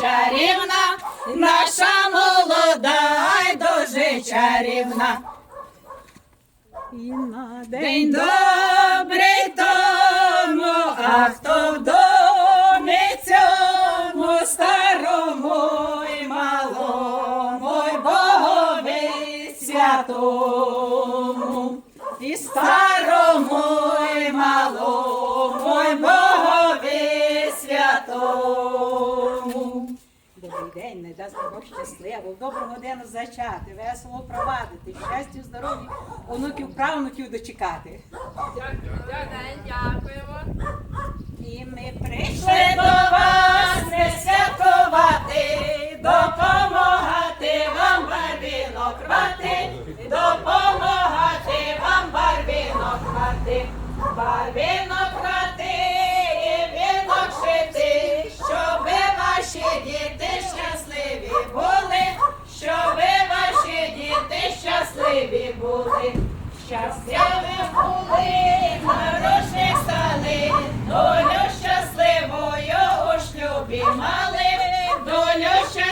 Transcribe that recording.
чарівна, наша молода, ай дуже чарівна. І на день добрий тому, а хто в домі цьому старому й малому й богові святому, і старому й малому й богові святому. День, не дасть Бог щасливо, в добру годину зачати, весело провадити, щастя, здоров'я, онуків, правнуків дочекати. Дякуємо. І ми прийшли до вас не святкувати, допомагати вам барвінок рвати, допомагати вам барвінок рвати, барвінок були, щасливі були, хороших стали, долю щасливою у шлюбі мали, долю щасливою.